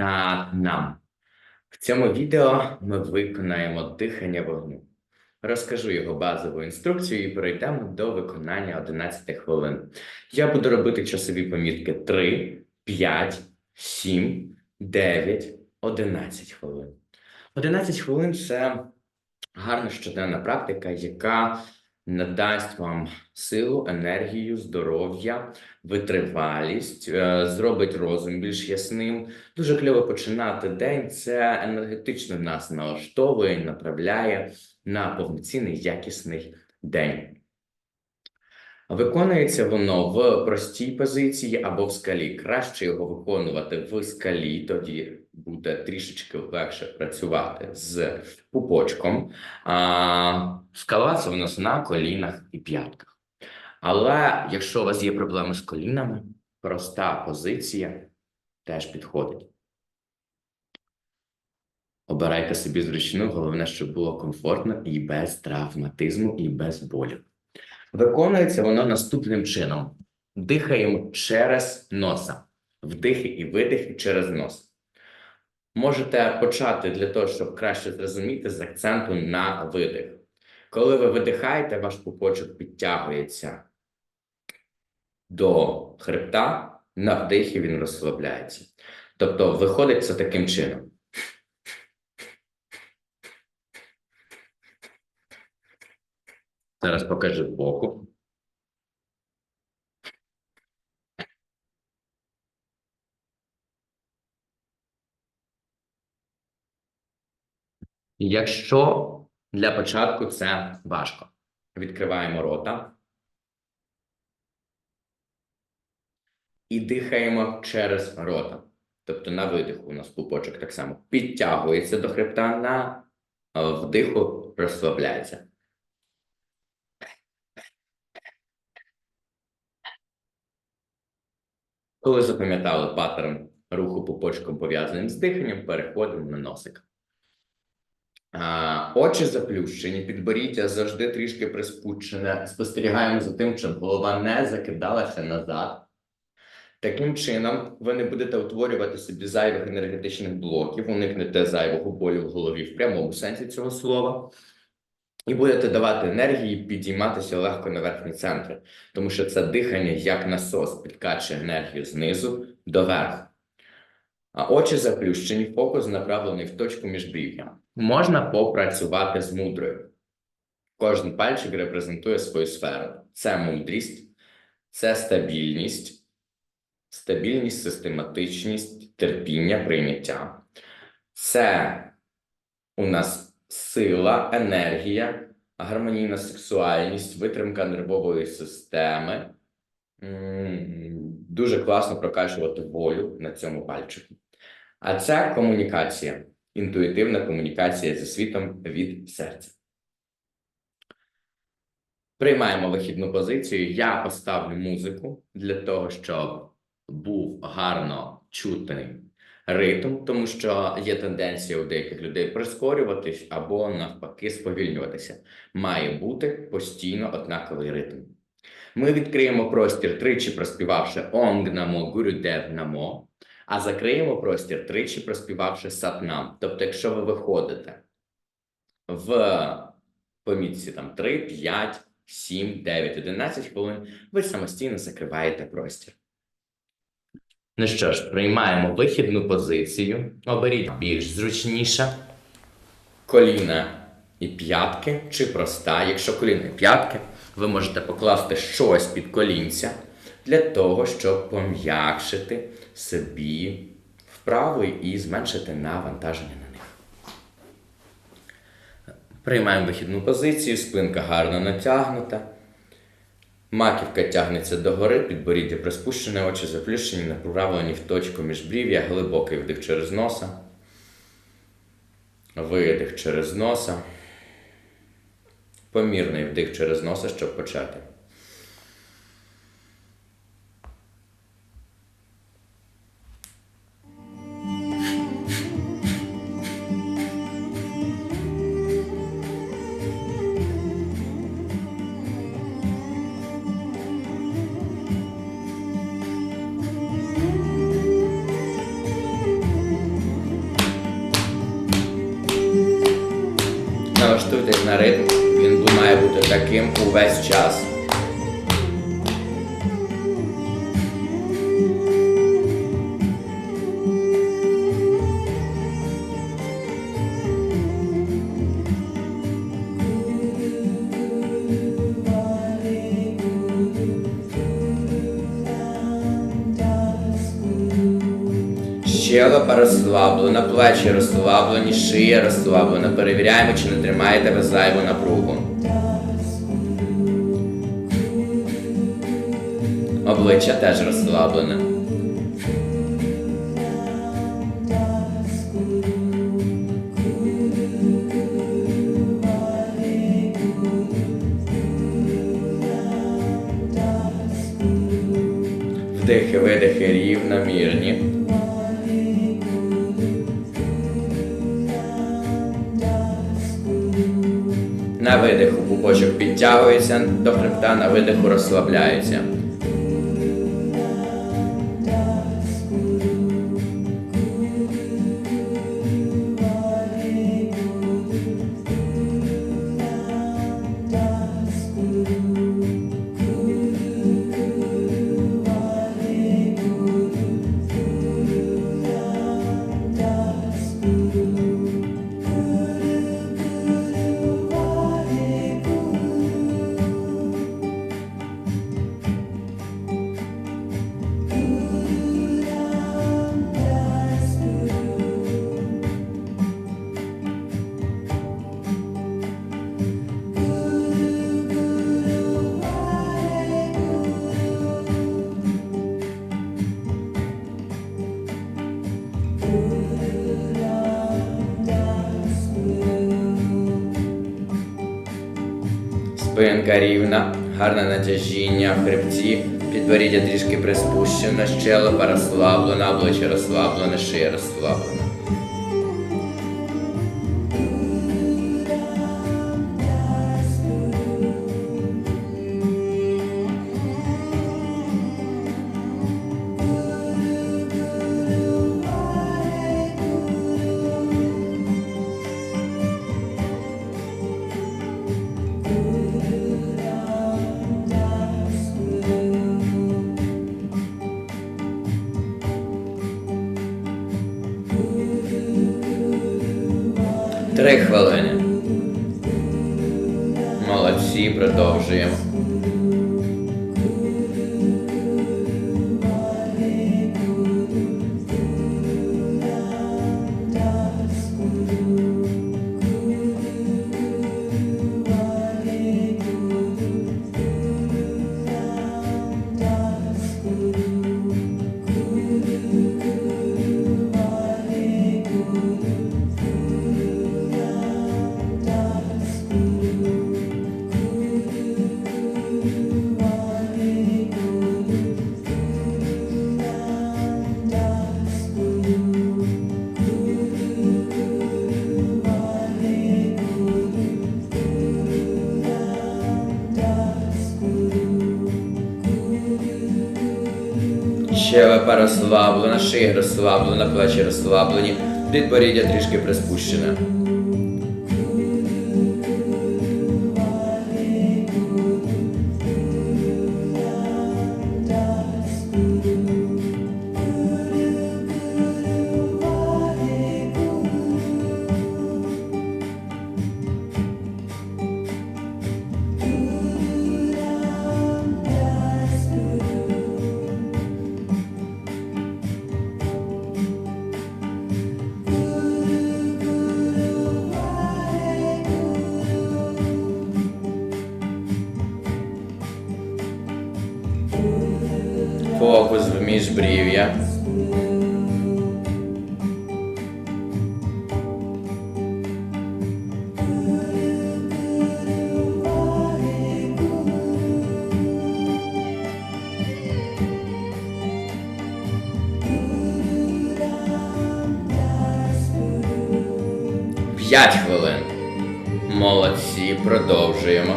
та нам. В цьому відео ми виконаємо дихання вогню. Розкажу його базову інструкцію і перейдемо до виконання 11 хвилин. Я буду робити часові помітки 3, 5, 7, 9, 11 хвилин. 11 хвилин це гарна щоденна практика, яка надасть вам силу, енергію, здоров'я, витривалість, е, зробить розум більш ясним. Дуже кльово починати день. Це енергетично нас налаштовує, направляє на повноцінний якісний день. Виконується воно в простій позиції або в скалі. Краще його виконувати в скалі, тоді буде трішечки легше працювати з пупочком. А, скала у нас на колінах і п'ятках. Але якщо у вас є проблеми з колінами, проста позиція теж підходить. Обирайте собі зручну, головне, щоб було комфортно і без травматизму, і без болю. Виконується воно наступним чином: дихаємо через носа, вдихи і видихи через нос. Можете почати для того, щоб краще зрозуміти з акценту на видих. Коли ви видихаєте, ваш пупочок підтягується до хребта, на вдихі він розслабляється. Тобто виходить це таким чином. Зараз покажу збоку. Якщо для початку це важко, відкриваємо рота і дихаємо через рота. Тобто на видиху у нас пупочок так само підтягується до хребта, на е, вдиху розслабляється. Коли запам'ятали паттерн руху пупочком пов'язаним з диханням, переходимо на носик. Очі заплющені, підборіддя завжди трішки приспучене. Спостерігаємо за тим, щоб голова не закидалася назад. Таким чином, ви не будете утворювати собі зайвих енергетичних блоків, уникнете зайвого болю в голові в прямому сенсі цього слова. І будете давати енергії підійматися легко на верхні центри, тому що це дихання як насос підкачує енергію знизу до верху. А очі заплющені, фокус направлений в точку міжбрів'я. Можна попрацювати з мудрою. Кожен пальчик репрезентує свою сферу. Це мудрість, це стабільність, стабільність, систематичність, терпіння, прийняття. Це у нас сила, енергія, гармонійна сексуальність, витримка нервової системи. Дуже класно прокачувати волю на цьому пальчику. А це комунікація, інтуїтивна комунікація зі світом від серця. Приймаємо вихідну позицію. Я поставлю музику для того, щоб був гарно чутний ритм, тому що є тенденція у деяких людей прискорюватись або навпаки сповільнюватися. Має бути постійно однаковий ритм. Ми відкриємо простір тричі, проспівавши Онг намо, Гурудев намо, а закриємо простір тричі, проспівавши Сатнам. Тобто, якщо ви виходите в помітці там 3, 5, 7, 9, 11 хвилин, ви самостійно закриваєте простір. Ну що ж, приймаємо вихідну позицію. Оберіть більш зручніше. Коліна і п'ятки, чи проста. Якщо коліна і п'ятки, ви можете покласти щось під колінця для того, щоб пом'якшити собі вправо і зменшити навантаження на них. Приймаємо вихідну позицію, спинка гарно натягнута. Маківка тягнеться догори, підборіддя приспущене, очі заплющені, направлені в точку міжбрів'я, глибокий вдих через носа, видих через носа, помірний вдих через носа, щоб почати. Налаштуйтесь на ритм, він має бути таким увесь час. Щелепа розслаблена, плечі розслаблені, шия розслаблена. Перевіряємо, чи не тримаєте ви зайву напругу. Обличчя теж розслаблене. Вдихи, видихи рівномірні. На видиху пупочок підтягується до хребта, на видиху розслабляється. Спинка рівна, гарне натяжіння в хребті, підборіддя трішки приспущено, щелепа розслаблена, обличчя розслаблене, шия розслаблена. Три хвилини. Молодці, продовжуємо. Розслаблена, шия розслаблена, плечі розслаблені, підборіддя трішки приспущене. Міжбрів'я. П'ять хвилин. Молодці, продовжуємо.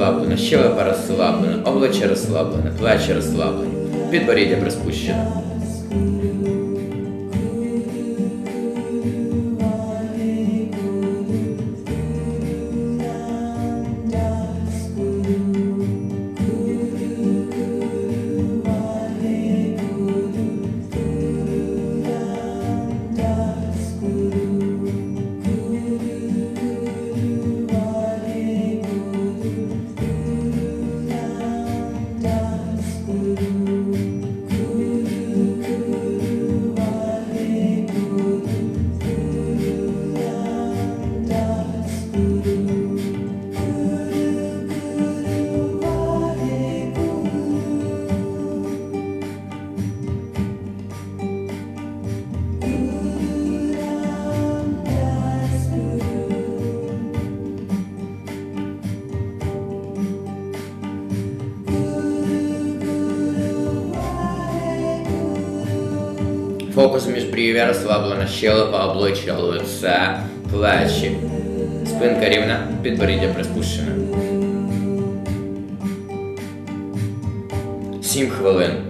Шия розслаблена, щелепа розслаблена, обличчя розслаблене, плечі розслаблені, підборіддя приспущене. Фокус між брів'я розслаблена, щелепа, обличчя, лице, плечі. Спинка рівна, підборіддя приспущене. Сім хвилин.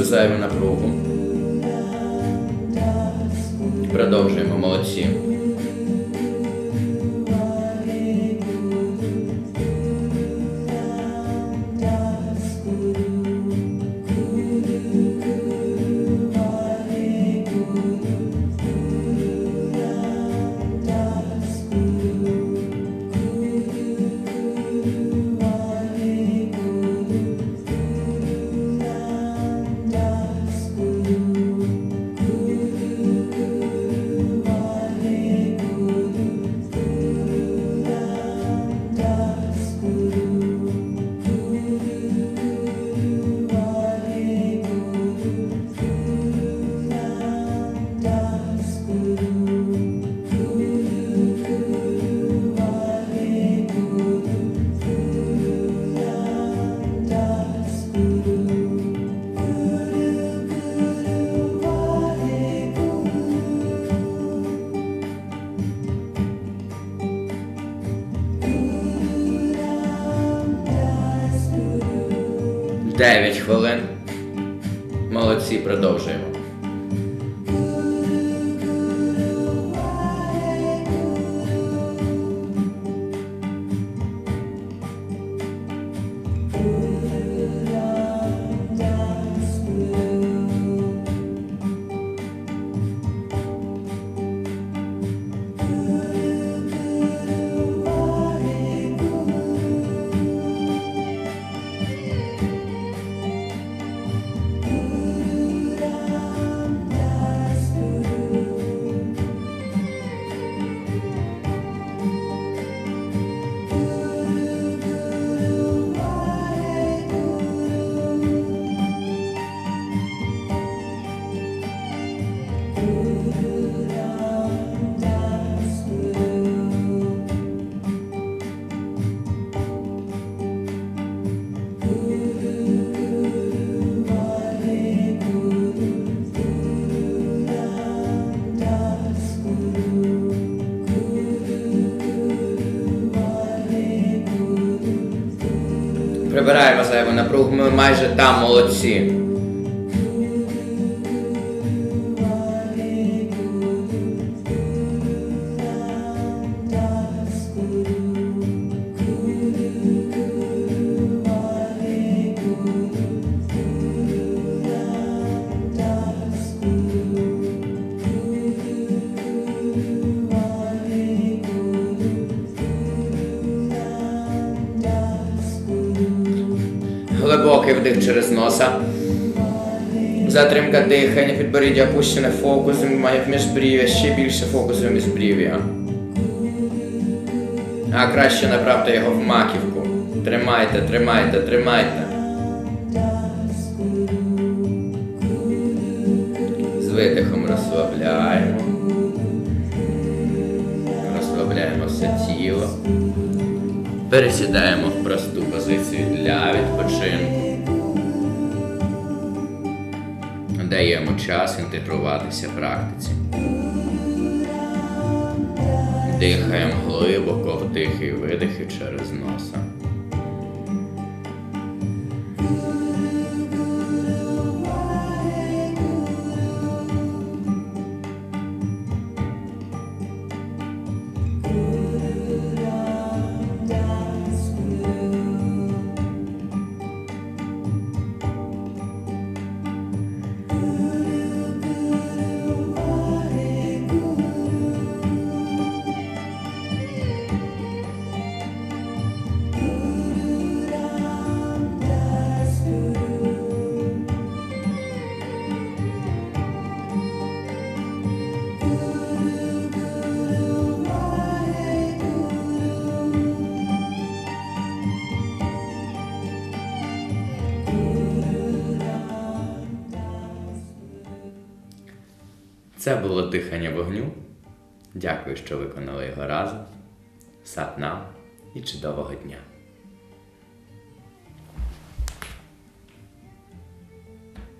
Suzai na provum 9 хвилин. Молодці, продовжуємо. Ooh. Зайву напругу, ми майже там молодці. Носа. Затримка дихання, підборіддя опущене фокус в міжбрів'я, ще більше фокусу в міжбрів'я. А краще направте його в маківку. Тримайте, тримайте, тримайте. З видихом розслабляємо. Розслабляємо все тіло. Пересідаємо в просту позицію для відпочинку. Даємо час інтегруватися практиці. Дихаємо глибоко вдихи і видихи через носа. Це було дихання вогню. Дякую, що виконали його разом. Сатнам і чудового дня!